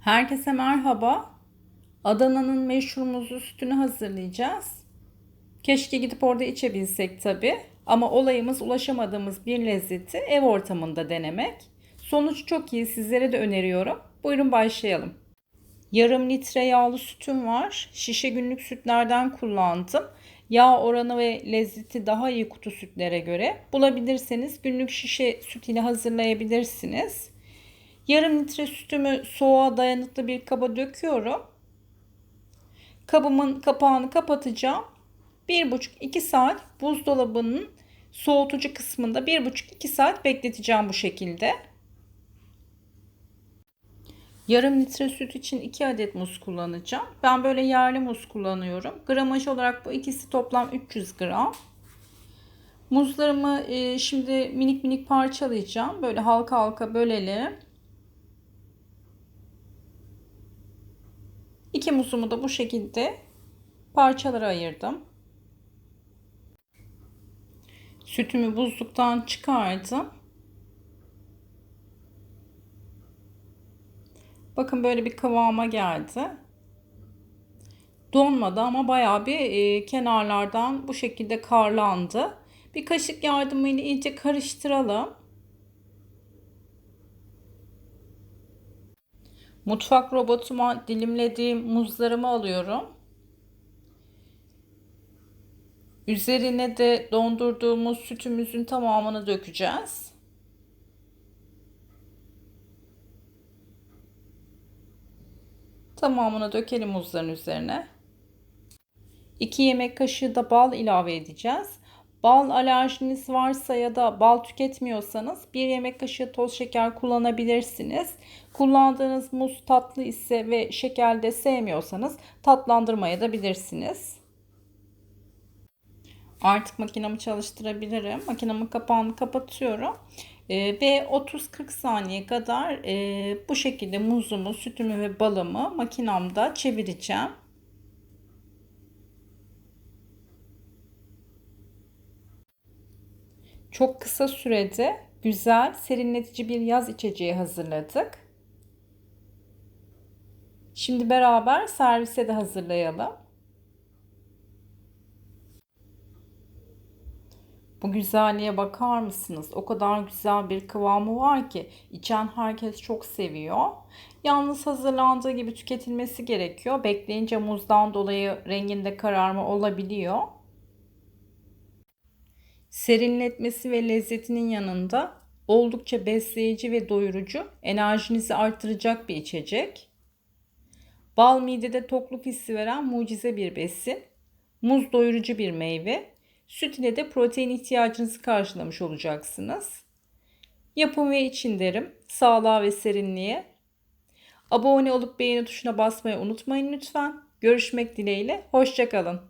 Herkese merhaba. Adana'nın meşhur muzlu sütünü hazırlayacağız. Keşke gidip orada içebilsek tabi. Ama olayımız ulaşamadığımız bir lezzeti ev ortamında denemek. Sonuç çok iyi. Sizlere de öneriyorum. Buyurun başlayalım. Yarım litre yağlı sütüm var. Şişe günlük sütlerden kullandım. Yağ oranı ve lezzeti daha iyi kutu sütlere göre. Bulabilirseniz günlük şişe süt ile hazırlayabilirsiniz. Yarım litre sütümü soğuğa dayanıklı bir kaba döküyorum. Kabımın kapağını kapatacağım. 1,5-2 saat buzdolabının soğutucu kısmında 1,5-2 saat bekleteceğim bu şekilde. Yarım litre süt için 2 adet muz kullanacağım. Ben böyle yerli muz kullanıyorum. Gramaj olarak bu ikisi toplam 300 gram. Muzlarımı e, şimdi minik minik parçalayacağım. Böyle halka halka bölelim. İki muzumu da bu şekilde parçalara ayırdım. Sütümü buzluktan çıkardım. Bakın böyle bir kıvama geldi. Donmadı ama bayağı bir e, kenarlardan bu şekilde karlandı. Bir kaşık yardımıyla iyice karıştıralım. Mutfak robotuma dilimlediğim muzlarımı alıyorum. Üzerine de dondurduğumuz sütümüzün tamamını dökeceğiz. Tamamını dökelim muzların üzerine. 2 yemek kaşığı da bal ilave edeceğiz. Bal alerjiniz varsa ya da bal tüketmiyorsanız 1 yemek kaşığı toz şeker kullanabilirsiniz. Kullandığınız muz tatlı ise ve şeker de sevmiyorsanız tatlandırmaya da bilirsiniz. Artık makinamı çalıştırabilirim. Makinamın kapağını kapatıyorum. Ee, ve 30-40 saniye kadar e, bu şekilde muzumu, sütümü ve balımı makinamda çevireceğim. Çok kısa sürede güzel, serinletici bir yaz içeceği hazırladık. Şimdi beraber servise de hazırlayalım. Bu güzelliğe bakar mısınız? O kadar güzel bir kıvamı var ki içen herkes çok seviyor. Yalnız hazırlandığı gibi tüketilmesi gerekiyor. Bekleyince muzdan dolayı renginde kararma olabiliyor. Serinletmesi ve lezzetinin yanında oldukça besleyici ve doyurucu, enerjinizi artıracak bir içecek. Bal midede tokluk hissi veren mucize bir besin. Muz doyurucu bir meyve. Süt ile de protein ihtiyacınızı karşılamış olacaksınız. Yapın ve için derim. Sağlığa ve serinliğe. Abone olup beğeni tuşuna basmayı unutmayın lütfen. Görüşmek dileğiyle. Hoşçakalın.